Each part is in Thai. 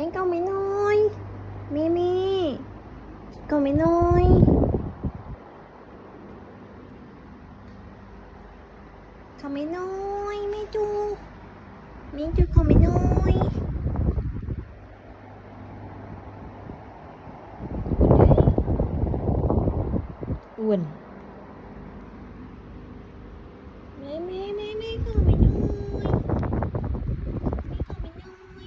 ไม่ก็ไม่น้อยมีมีก็ไม่น้อยเขาไม่น้อยไม่จูไม่จูเขาไม่น้อยอ้วนไม่ไม่ไม่ไม่เขาไม่น้อยไม่เขาไม่น้อย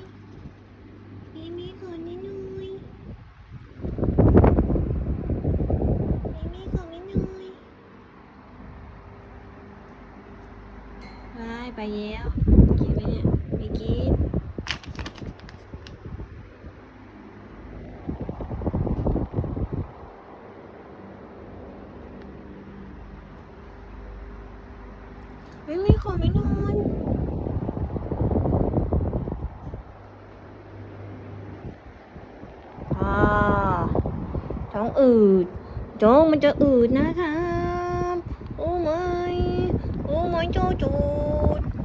ไม่ไม่เขาไม่น้อยไม่ไม่เขาไม่น้อย ไปไปแล้วกินไหมเนี่ยไม่กินไม่ไม่ขอไม่นอนท้องอืดท้องมันจะอืดนะครับโอ้ไม่ ơi chú chú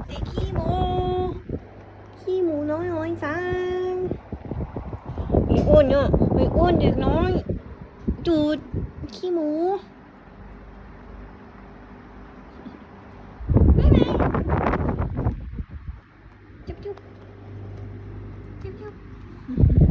thì khi mù khi mù nói hỏi sao? Mày ôn nhá mày ôn được nói. Chú khi mù chúc chúc. Chúc chúc.